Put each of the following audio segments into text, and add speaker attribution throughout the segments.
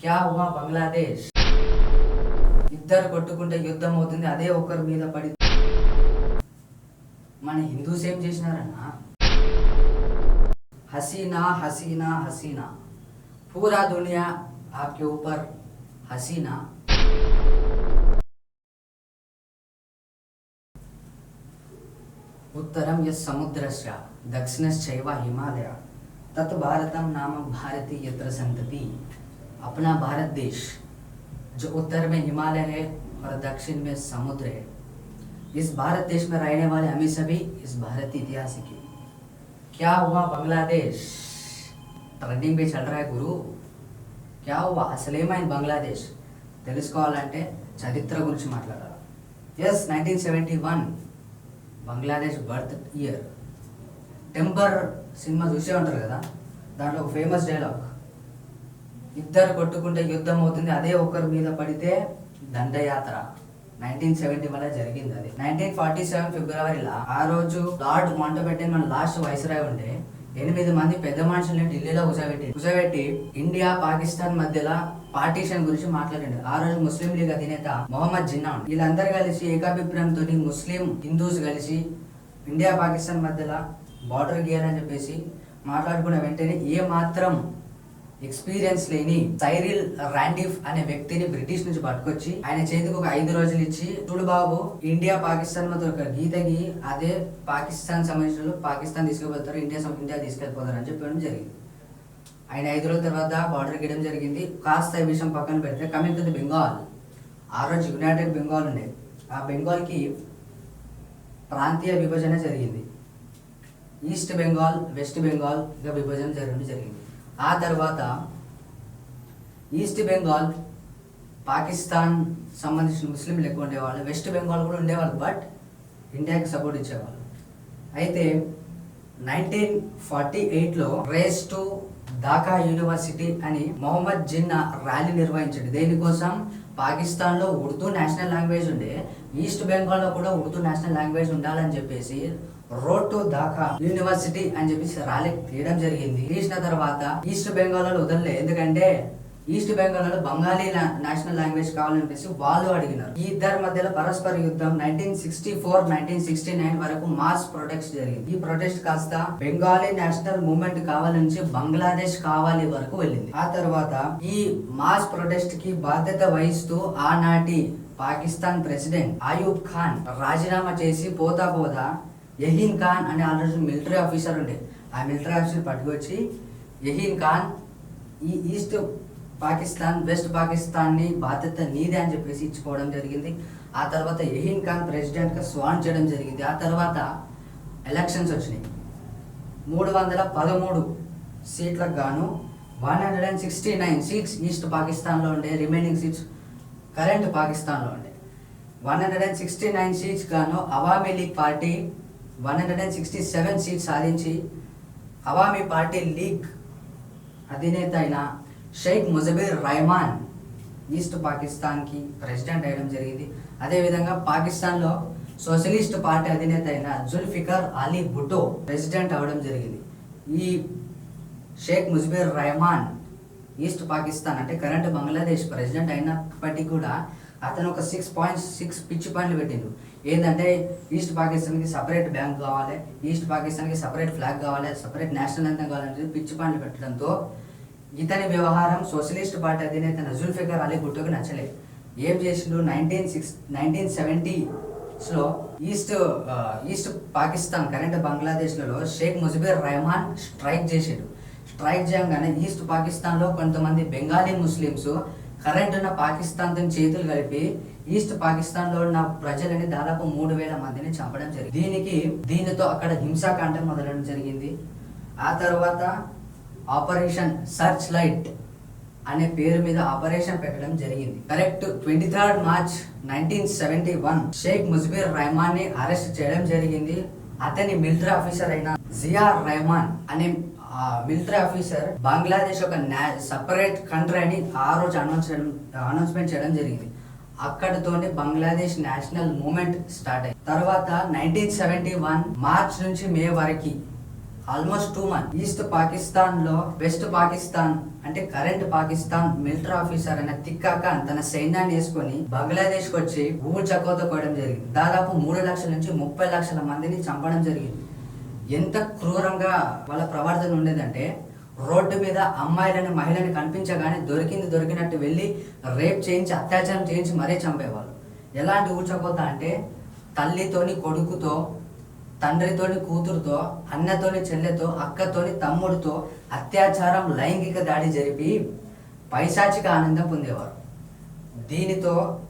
Speaker 1: క్యా ఉమా బంగ్లాదేశ్? ఇద్దరు కొట్టుకుంటే యుద్ధం అవుతుంది అదే ఒకరి మీద పడి మన హిందూస్ ఏం చేసినారన్నా? హసీనా హసీనా హసీనా. పూరా దునియా ఆప్కే ఊపర్ హసీనా. ఉత్తరం ఎస్ సముద్రస్య దక్షిణశ్చైవ హిమాలయ. తత్ భారతం నామ భారతీయత్ర సంతతి. अपना भारत देश जो उत्तर में हिमालय है और दक्षिण में समुद्र है इस भारत देश में रहने वाले हमें सभी इस भारत इतिहास की क्या हुआ बांग्लादेश ट्रेंडिंग पे चल रहा है गुरु क्या हुआ అసలేమైంది బంగ్లాదేశ్ తెలుసుకోవాలంటే చరిత్ర గురించి మాట్లాడాలి yes nineteen seventy one Bangladesh birth year Temper cinema చూసే ఉంటారు కదా దాంట్లో ఒక ఫేమస్ డైలాగ్ ఇద్దరు కొట్టుకుంటే యుద్ధం అవుతుంది. అదే ఒకరి మీద పడితే దండయాత్ర. నైన్టీన్ సెవెంటీ వల్ల జరిగింది అది. నైన్టీన్ ఫార్టీ సెవెన్ ఫిబ్రవరిలో ఆ రోజు లార్డ్ మాంటబెట్టెన్ మన లాస్ట్ వైస్రాయ్ ఉండే. ఎనిమిది మంది పెద్ద మనుషుల్ని ఢిల్లీలో కూర్చోబెట్టి కూర్చోబెట్టి ఇండియా పాకిస్తాన్ మధ్యలో పార్టీషన్ గురించి మాట్లాడండి. ఆ రోజు ముస్లిం లీగ్ అధినేత మొహమ్మద్ జిన్నా వీళ్ళందరూ కలిసి ఏకాభిప్రాయంతో ముస్లిం హిందూస్ కలిసి ఇండియా పాకిస్తాన్ మధ్యలో బార్డర్ గీయాలని చెప్పేసి మాట్లాడుకున్న వెంటనే ఏ మాత్రం ఎక్స్పీరియన్స్ లేని సైరిల్ రాండిఫ్ అనే వ్యక్తిని బ్రిటిష్ నుంచి పట్టుకొచ్చి ఆయన చేతికి ఒక ఐదు రోజులు ఇచ్చి చూడు బాబు ఇండియా పాకిస్తాన్ మధ్య ఒక గీత గీ అదే పాకిస్తాన్ సంబంధించిన పాకిస్తాన్ తీసుకుపోతారు ఇండియా ఇండియా తీసుకెళ్ళిపోతారు అని చెప్పడం జరిగింది. ఆయన ఐదు రోజుల తర్వాత బార్డర్ గీయడం జరిగింది. కాస్త ఈ విషయం పక్కన పెడితే కమింగ్ టు ది బెంగాల్. ఆ రోజు యునైటెడ్ బెంగాల్ ఉండే. ఆ బెంగాల్కి ప్రాంతీయ విభజన జరిగింది. ఈస్ట్ బెంగాల్ వెస్ట్ బెంగాల్ ఇంకా విభజన జరగడం జరిగింది. ఆ తర్వాత ఈస్ట్ బెంగాల్ పాకిస్తాన్ సంబంధించిన ముస్లింలు ఎక్కువ ఉండేవాళ్ళు వెస్ట్ బెంగాల్ కూడా ఉండేవాళ్ళు బట్ ఇండియాకి సపోర్ట్ ఇచ్చేవాళ్ళు. అయితే నైన్టీన్ ఫార్టీ ఎయిట్లో రేస్ టు ఢాకా యూనివర్సిటీ అని మొహమ్మద్ జిన్నా ర్యాలీ నిర్వహించాడు. దేనికోసం? పాకిస్తాన్లో ఉర్దూ నేషనల్ లాంగ్వేజ్ ఉండే ఈస్ట్ బెంగాల్లో కూడా ఉర్దూ నేషనల్ లాంగ్వేజ్ ఉండాలని చెప్పేసి రోడ్ టు దాకా యూనివర్సిటీ అని చెప్పేసి ర్యాలీ తీయడం జరిగింది. తీసిన తర్వాత ఈస్ట్ బెంగాల్లో వదలలే. ఎందుకంటే ఈస్ట్ బెంగాల్లో బెంగాలీ లా- నేషనల్ లాంగ్వేజ్ కావాలని వాళ్ళు అడిగినారు. ఈ ఇద్దరి మధ్యలో పరస్పర యుద్ధం nineteen sixty four nineteen sixty nine వరకు మాస్ ప్రొటెస్ట్ జరిగింది. ఈ ప్రొటెస్ట్ కాస్త బెంగాలీ నేషనల్ మూవ్మెంట్ కావాలి నుంచి బంగ్లాదేశ్ కావాలి వరకు వెళ్ళింది. ఆ తర్వాత ఈ మాస్ ప్రొటెస్ట్కి బాధ్యత వహిస్తూ ఆనాటి పాకిస్తాన్ ప్రెసిడెంట్ ఆయూబ్ ఖాన్ రాజీనామా చేసి పోతా పోతా యహీన్ ఖాన్ అనే ఆల్రెడీ మిలిటరీ ఆఫీసర్ ఉండే. ఆ మిలిటరీ ఆఫీసర్ పట్టుకొచ్చి యహీన్ ఖాన్ ఈ ఈస్ట్ పాకిస్తాన్ వెస్ట్ పాకిస్తాన్ని బాధ్యత నీదే అని చెప్పేసి ఇచ్చుకోవడం జరిగింది. ఆ తర్వాత యహీన్ ఖాన్ ప్రెసిడెంట్గా స్వాన్ చేయడం జరిగింది. ఆ తర్వాత ఎలక్షన్స్ వచ్చినాయి. మూడు వందల పదమూడు సీట్లకు గాను one hundred and sixty nine seats east పాకిస్తాన్లో ఉండే రిమైనింగ్ సీట్స్ కరెంట్ పాకిస్తాన్లో ఉండే. One hundred and sixty nine seats గాను Awami League party one hundred and sixty seven seats సాధించి అవామీ పార్టీ లీగ్ అధినేత అయిన షేక్ ముజబీర్ రైమాన్ ఈస్ట్ పాకిస్తాన్కి ప్రెసిడెంట్ అయ్యడం జరిగింది. అదేవిధంగా పాకిస్తాన్లో సోషలిస్ట్ పార్టీ అధినేత అయిన జుల్ఫికర్ అలీ భుటో ప్రెసిడెంట్ అవ్వడం జరిగింది. ఈ షేక్ ముజబీర్ రెహమాన్ ఈస్ట్ పాకిస్తాన్ అంటే కరెంట్ బంగ్లాదేశ్ ప్రెసిడెంట్ అయినప్పటికీ కూడా అతను ఒక సిక్స్ పాయింట్స్ సిక్స్ పిచ్చి పాయింట్లు పెట్టిండు. ఏంటంటే ఈస్ట్ పాకిస్తాన్కి సపరేట్ బ్యాంక్ కావాలి ఈస్ట్ పాకిస్తాన్కి సపరేట్ ఫ్లాగ్ కావాలి సపరేట్ నేషనల్ అంతం కావాలని పిచ్చి పాండ్లు పెట్టడంతో ఇతని వ్యవహారం సోషలిస్ట్ పార్టీ అధినేత జుల్ఫికర్ అలీ గుట్టుకు నచ్చలేదు. ఏం చేసిండు? నైన్టీన్ సిక్స్ నైన్టీన్ సెవెంటీస్లో ఈస్ట్ ఈస్ట్ పాకిస్తాన్ కరెంట్ బంగ్లాదేశ్లలో షేక్ ముజబీర్ రెహమాన్ స్ట్రైక్ చేసాడు. స్ట్రైక్ చేయగానే ఈస్ట్ పాకిస్తాన్లో కొంతమంది బెంగాలీ ముస్లిమ్స్ కరెంట్ ఉన్న పాకిస్తాన్తో చేతులు కలిపి ఈస్ట్ పాకిస్తాన్లో ఉన్న ప్రజలని దాదాపు మూడు వేల మందిని చంపడం జరిగింది. దీనికి దీనితో అక్కడ హింసాకాండం మొదలడం జరిగింది. ఆ తర్వాత ఆపరేషన్ సర్చ్ లైట్ అనే పేరు మీద ఆపరేషన్ పెట్టడం జరిగింది. Correct twenty third March nineteen seventy one Sheikh Mujibur రెహమాన్ని arrest చేయడం జరిగింది. అతని మిలిటరీ ఆఫీసర్ అయిన జియార్ రెహమాన్ అనే మిలిటరీ ఆఫీసర్ బంగ్లాదేశ్ ఒక సపరేట్ కంట్రీ అని ఆ రోజు అనౌన్స్ చేయడం అనౌన్స్మెంట్ చేయడం జరిగింది. అక్కడితోనే బంగ్లాదేశ్ నేషనల్ మూమెంట్ స్టార్ట్ అయింది తర్వాత నైన్టీన్ సెవెంటీ వన్ మార్చ్ నుంచి మే వరకు ఆల్మోస్ట్ టూ మంత్ ఈస్ట్ పాకిస్తాన్లో వెస్ట్ పాకిస్తాన్ అంటే కరెంట్ పాకిస్తాన్ మిలిటరీ ఆఫీసర్ అయిన తిక్కాక తన సైన్యాన్ని వేసుకొని బంగ్లాదేశ్ వచ్చి ఊరు చకోత కోయడం జరిగింది. దాదాపు మూడు లక్షల నుంచి ముప్పై లక్షల మందిని చంపడం జరిగింది. ఎంత క్రూరంగా వాళ్ళ ప్రవర్తన ఉండేదంటే రోడ్డు మీద అమ్మాయిలని మహిళని కనిపించగానే దొరికింది దొరికినట్టు వెళ్ళి రేప్ చేయించి అత్యాచారం చేయించి మరీ చంపేవాళ్ళు. ఎలాంటి ఊచకోత అంటే తల్లితోని కొడుకుతో తండ్రితోని కూతురుతో అన్నతోని చెల్లెతో అక్కతోని తమ్ముడితో అత్యాచారం లైంగిక దాడి జరిపి పైశాచిక ఆనందం పొందేవారు. దీనితో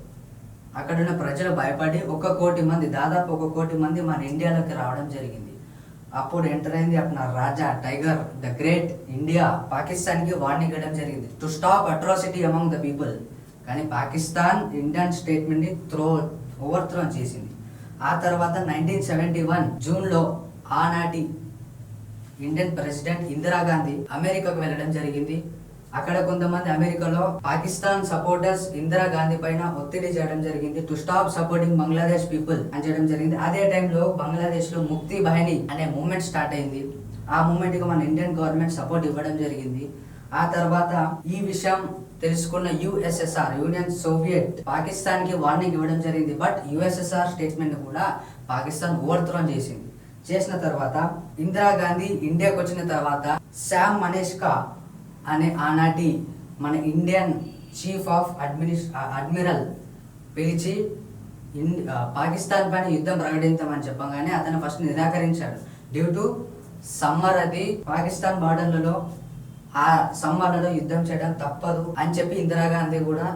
Speaker 1: అక్కడున్న ప్రజలు భయపడి ఒక కోటి మంది దాదాపు ఒక కోటి మంది మన ఇండియాలోకి రావడం జరిగింది. అప్పుడు ఎంటర్ అయింది అప్పుడు Raja tiger the great India పాకిస్తాన్కి వార్నింగ్ ఇవ్వడం జరిగింది. To stop atrocity among the people కానీ పాకిస్తాన్ ఇండియన్ స్టేట్మెంట్ని త్రో ఓవర్ త్రో చేసింది. ఆ తర్వాత నైన్టీన్ సెవెంటీ వన్ జూన్లో ఆనాటి ఇండియన్ ప్రెసిడెంట్ ఇందిరాగాంధీ అమెరికాకు వెళ్ళడం జరిగింది. అక్కడ కొంతమంది అమెరికాలో పాకిస్తాన్ సపోర్టర్స్ ఇందిరాగాంధీ పైన ఒత్తిడి చేయడం జరిగింది. To stop supporting Bangladesh people అని చేయడం జరిగింది. అదే టైంలో బంగ్లాదేశ్లో ముక్తి బహిని అనే మూమెంట్ స్టార్ట్ అయింది. ఆ మూమెంట్కి మన ఇండియన్ గవర్నమెంట్ సపోర్ట్ ఇవ్వడం జరిగింది. ఆ తర్వాత ఈ విషయం తెలుసుకున్న యుఎస్ఎస్ఆర్ యూనియన్ సోవియట్ పాకిస్తాన్కి వార్నింగ్ ఇవ్వడం జరిగింది. బట్ యుఎస్ఎస్ఆర్ స్టేట్మెంట్ కూడా పాకిస్తాన్ ఓవర్థ్రోన్ చేసింది. చేసిన తర్వాత ఇందిరాగాంధీ ఇండియాకు వచ్చిన తర్వాత శామ్ మనీష్కా అనే ఆనాటి మన Indian chief of admins admiral పిలిచి పాకిస్తాన్ పైన యుద్ధం ప్రకటించమని చెప్పగానే అతను ఫస్ట్ నిరాకరించాడు. డ్యూ టు సమ్మర్ అది పాకిస్తాన్ బార్డర్లలో ఆ సమ్మర్లలో యుద్ధం చేయడం తప్పదు అని చెప్పి ఇందిరాగాంధీ కూడా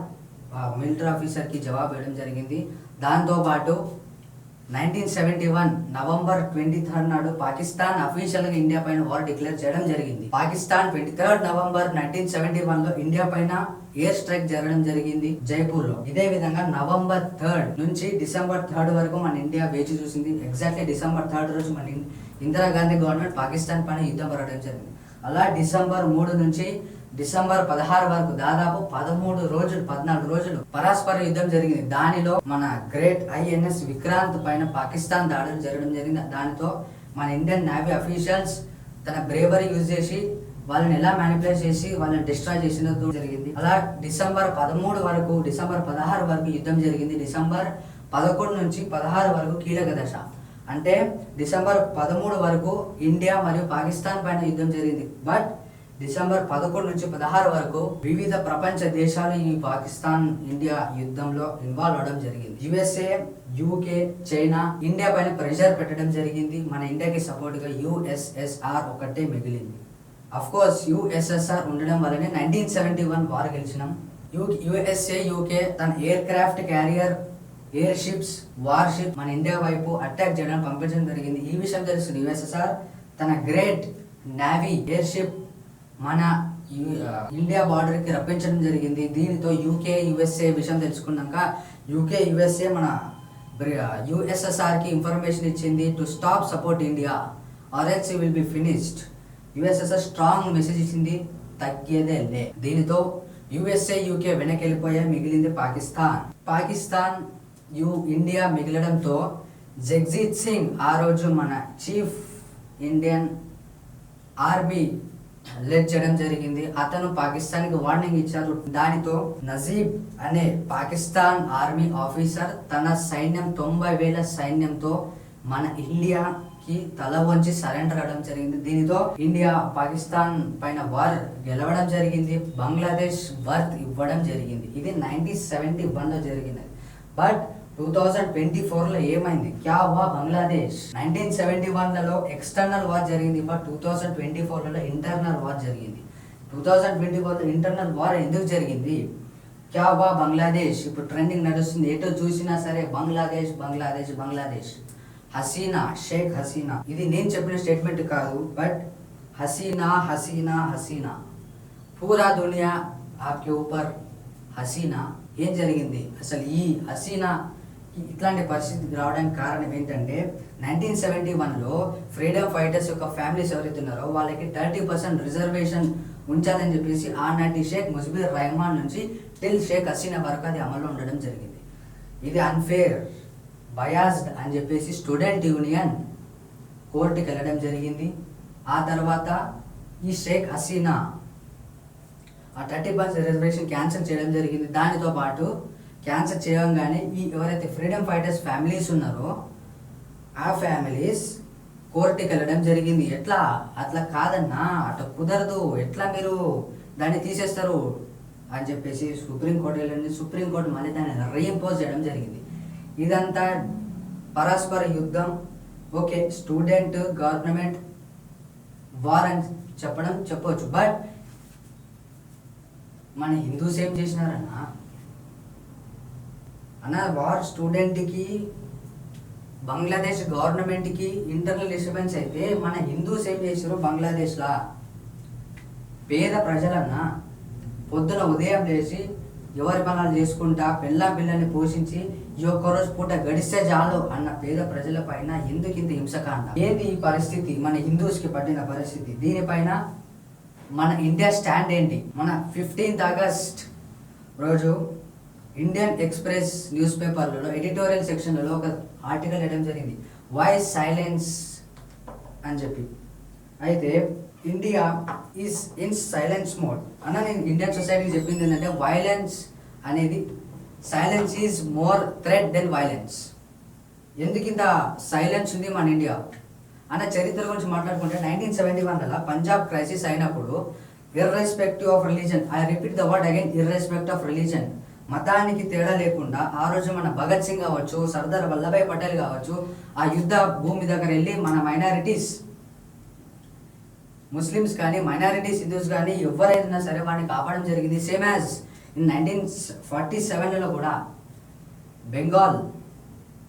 Speaker 1: మిలిటరీ ఆఫీసర్కి జవాబు ఇవ్వడం జరిగింది. దాంతో పాటు nineteen seventy one November twenty third నాడు పాకిస్తాన్ అఫీషియల్గా ఇండియా పైన వార్ డిక్లేర్ చేయడం జరిగింది. Pakistan twenty third November nineteen seventy వన్లో ఇండియా పైన ఎయిర్ స్ట్రైక్ జరగడం జరిగింది జైపూర్లో ఇదే విధంగా నవంబర్ థర్డ్ నుంచి డిసెంబర్ థర్డ్ వరకు మన ఇండియా వేచి చూసింది. ఎగ్జాక్ట్లీ డిసెంబర్ థర్డ్ రోజు మన ఇందిరాగాంధీ గవర్నమెంట్ పాకిస్తాన్ పైన యుద్ధం పడడం జరిగింది. అలా డిసెంబర్ మూడు నుంచి డిసెంబర్ పదహారు వరకు దాదాపు పదమూడు రోజులు పద్నాలుగు రోజులు పరస్పర యుద్ధం జరిగింది. దానిలో మన గ్రేట్ ఐఎన్ఎస్ విక్రాంత్ పైన పాకిస్తాన్ దాడులు జరగడం జరిగింది. దానితో మన ఇండియన్ నేవీ అఫీషియల్స్ తన బ్రేవరీ యూజ్ చేసి వాళ్ళని ఎలా మ్యానిపులేట్ చేసి వాళ్ళని డిస్ట్రాయ్ చేసినట్టు జరిగింది. అలా డిసెంబర్ పదమూడు వరకు డిసెంబర్ పదహారు వరకు యుద్ధం జరిగింది. డిసెంబర్ పదకొండు నుంచి పదహారు వరకు కీలక దశ. అంటే డిసెంబర్ పదమూడు వరకు ఇండియా మరియు పాకిస్తాన్ పైన యుద్ధం జరిగింది. బట్ డిసెంబర్ పదకొండు నుంచి పదహారు వరకు వివిధ ప్రపంచ దేశాలు ఈ పాకిస్తాన్ ఇండియా యుద్ధంలో ఇన్వాల్వ్ అవడం జరిగింది. యుఎస్ఏ యూకే చైనా ఇండియా పైన ప్రెషర్ పెట్టడం జరిగింది. మన ఇండియాకి సపోర్ట్గా యుఎస్ఎస్ఆర్ ఒకటే మిగిలింది. అఫ్ కోర్స్ యుఎస్ఎస్ఆర్ ఉండడం వల్లనే నైన్టీన్ సెవెంటీ వన్ వార్ గెలిచినాం. యూ యుఎస్ఏ యూకే తన aircraft carrier air ships war ship మన ఇండియా వైపు అటాక్ చేయడానికి పంపించడం జరిగింది. ఈ విషయం తెలుస్తుంది యుఎస్ఎస్ఆర్ తన గ్రేట్ నావీ ఎయిర్ షిప్ మన ఇండియా బార్డర్కి రప్పించడం జరిగింది. దీనితో యూకే యుఎస్ఏ విషయం తెలుసుకున్నాక యూకే యుఎస్ఏ మన యుఎస్ఎస్ఆర్కి ఇన్ఫర్మేషన్ ఇచ్చింది to stop support India or else will be finished USSR strong message ఇచ్చింది తగ్గేదే లే. దీనితో యుఎస్ఏ యూకే వెనక్కి వెళ్ళిపోయా మిగిలింది పాకిస్తాన్. పాకిస్తాన్ యు ఇండియా మిగిలడంతో జగ్జీత్ సింగ్ ఆ రోజు మన చీఫ్ ఇండియన్ ఆర్మీ లెడ్ చేయడం జరిగింది. అతను పాకిస్తాన్కి వార్నింగ్ ఇచ్చారు. దానితో నజీబ్ అనే పాకిస్తాన్ ఆర్మీ ఆఫీసర్ తన సైన్యం తొంభై వేల సైన్యంతో మన ఇండియాకి తల వంచి సరెండర్ అవడం జరిగింది. దీనితో ఇండియా పాకిస్తాన్ పైన వార్ గెలవడం జరిగింది. బంగ్లాదేశ్ వర్త్ ఇవ్వడం జరిగింది. ఇది నైన్టీన్ సెవెంటీ వన్లో జరిగినది. బట్ టూ థౌజండ్ ట్వంటీ ఫోర్లో ఏమైంది? క్యా హువా బంగ్లాదేశ్? నైన్టీన్ సెవెంటీ వన్లలో ఎక్స్టర్నల్ వార్ జరిగింది. బట్ టూ థౌజండ్ ట్వంటీ ఫోర్లలో ఇంటర్నల్ వార్ జరిగింది. టూ థౌజండ్ ట్వంటీ ఫోర్లో ఇంటర్నల్ వార్ ఎందుకు జరిగింది? క్యా హువా బంగ్లాదేశ్? ఇప్పుడు ట్రెండింగ్ నడుస్తుంది. ఎటు చూసినా సరే బంగ్లాదేశ్ బంగ్లాదేశ్ బంగ్లాదేశ్. హసీనా షేక్ హసీనా. ఇది నేను చెప్పిన స్టేట్మెంట్ కాదు. బట్ హసీనా హసీనా హసీనా. పూరా దునియా ఆప్కే ఊపర్ హసీనా. ఏం జరిగింది? అసలు ఈ హసీనా ఇట్లాంటి పరిస్థితి రావడానికి కారణం ఏంటంటే నైన్టీన్ సెవెంటీ వన్లో ఫ్రీడమ్ ఫైటర్స్ యొక్క ఫ్యామిలీస్ ఎవరైతే ఉన్నారో వాళ్ళకి థర్టీ పర్సెంట్ రిజర్వేషన్ ఉంచాలని చెప్పేసి ఆనాటి షేక్ ముజ్బీర్ రెహమాన్ నుంచి టిల్ షేక్ హసీనా వరకు అది అమల్లో ఉండడం జరిగింది. ఇది అన్ఫేర్ బయాస్డ్ అని చెప్పేసి స్టూడెంట్ యూనియన్ కోర్టుకి వెళ్ళడం జరిగింది. ఆ తర్వాత ఈ షేక్ హసీనా ఆ థర్టీ పర్సెంట్ రిజర్వేషన్ క్యాన్సిల్ చేయడం జరిగింది. దానితో పాటు క్యాన్సిల్ చేయగానే ఈ ఎవరైతే ఫ్రీడమ్ ఫైటర్స్ ఫ్యామిలీస్ ఉన్నారో ఆ ఫ్యామిలీస్ కోర్టుకి వెళ్ళడం జరిగింది. ఎట్లా? అట్లా కాదన్నా అట్లా కుదరదు. ఎట్లా మీరు దాన్ని తీసేస్తారు? అని చెప్పేసి సుప్రీంకోర్టు వెళ్ళండి. సుప్రీంకోర్టు మళ్ళీ దాన్ని రీఇంపోజ్ చేయడం జరిగింది. ఇదంతా పరస్పర యుద్ధం. ఓకే స్టూడెంట్ గవర్నమెంట్ వార్ అని చెప్పడం చెప్పవచ్చు. బట్ మన హిందూస్ ఏం చేసినారన్నా అన్న వార్ స్టూడెంట్కి బంగ్లాదేశ్ గవర్నమెంట్కి ఇంటర్నల్ డిస్టర్బెన్స్ అయితే మన హిందూస్ ఏం చేశారు బంగ్లాదేశ్లా. పేద ప్రజలన్న పొద్దున ఉదయం లేచి ఎవరి పనులు చేసుకుంటా పిల్ల పిల్లల్ని పోషించి ఈ ఒక్క రోజు పూట గడిస్తే చాలు అన్న పేద ప్రజల పైన ఎందుకు ఇంత హింసకాండ? ఏది ఈ పరిస్థితి? మన హిందూస్కి పట్టిన పరిస్థితి. దీనిపైన మన ఇండియా స్టాండ్ ఏంటి? మన ఫిఫ్టీన్త్ ఆగస్ట్ రోజు ఇండియన్ ఎక్స్ప్రెస్ న్యూస్ పేపర్లలో ఎడిటోరియల్ సెక్షన్లలో ఒక ఆర్టికల్ వేయడం జరిగింది. వాయిస్ సైలెన్స్ అని చెప్పి. అయితే India is in silence mode అన్న నేను ఇండియన్ సొసైటీకి చెప్పింది ఏంటంటే వైలెన్స్ అనేది silence is more threat than violence ఎందుకు ఇంత సైలెన్స్ ఉంది మన ఇండియా అన్న చరిత్ర గురించి మాట్లాడుకుంటే నైన్టీన్ సెవెంటీ వన్లో పంజాబ్ క్రైసిస్ అయినప్పుడు irrespective of religion I repeat the word again irrespect of religion మతానికి తేడా లేకుండా ఆ రోజు మన భగత్ సింగ్ కావచ్చు సర్దార్ వల్లభాయ్ పటేల్ కావచ్చు ఆ యుద్ధ భూమి దగ్గర వెళ్ళి మన మైనారిటీస్ ముస్లిమ్స్ కానీ మైనారిటీస్ హిందూస్ కానీ ఎవరైనా సరే వాడిని కాపాడడం జరిగింది. Same as in nineteen forty సెవెన్లో కూడా బెంగాల్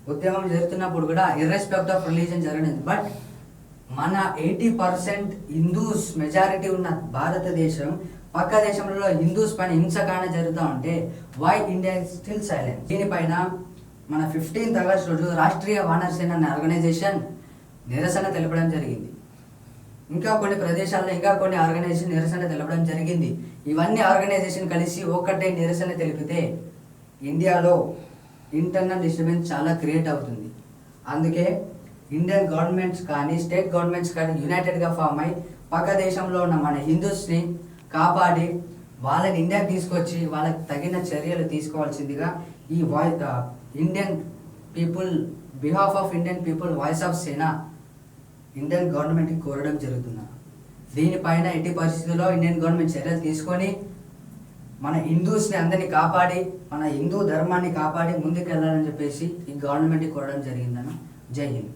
Speaker 1: ఉద్యమం జరుగుతున్నప్పుడు కూడా ఇర్రెస్పెక్ట్ ఆఫ్ రిలీజన్ జరిగింది బట్ మన ఎయిటీ పర్సెంట్ హిందూస్ మెజారిటీ ఉన్న భారతదేశం పక్క దేశంలో హిందూస్ పైన హింసకాండ జరుగుతూ ఉంటే వై ఇండియా స్టిల్ సైలెంట్ దీనిపైన మన ఫిఫ్టీన్త్ ఆగస్ట్ రోజు రాష్ట్రీయ వానరసేన అనే ఆర్గనైజేషన్ నిరసన తెలపడం జరిగింది. ఇంకా కొన్ని ప్రదేశాల్లో ఇంకా కొన్ని ఆర్గనైజేషన్ నిరసన తెలపడం జరిగింది. ఇవన్నీ ఆర్గనైజేషన్ కలిసి ఒక్కటే నిరసన తెలిపితే ఇండియాలో ఇంటర్నల్ డిస్టర్బెన్స్ చాలా క్రియేట్ అవుతుంది. అందుకే ఇండియన్ గవర్నమెంట్స్ కానీ స్టేట్ గవర్నమెంట్స్ కానీ యునైటెడ్గా ఫామ్ అయి పక్క దేశంలో ఉన్న మన హిందూస్ని కాపాడి వాళ్ళని ఇండియాకి తీసుకొచ్చి వాళ్ళకి తగిన చర్యలు తీసుకోవాల్సిందిగా ఈ వాయి Indian people behalf of Indian people voice of సేనా ఇండియన్ గవర్నమెంట్కి కోరడం జరుగుతుంది. దీనిపైన ఎట్టి పరిస్థితుల్లో ఇండియన్ గవర్నమెంట్ చర్యలు తీసుకొని మన హిందూస్ని అందరినీ కాపాడి మన హిందూ ధర్మాన్ని కాపాడి ముందుకు వెళ్ళాలని చెప్పేసి ఈ గవర్నమెంట్కి కోరడం జరిగిందన్న. జై హింద్.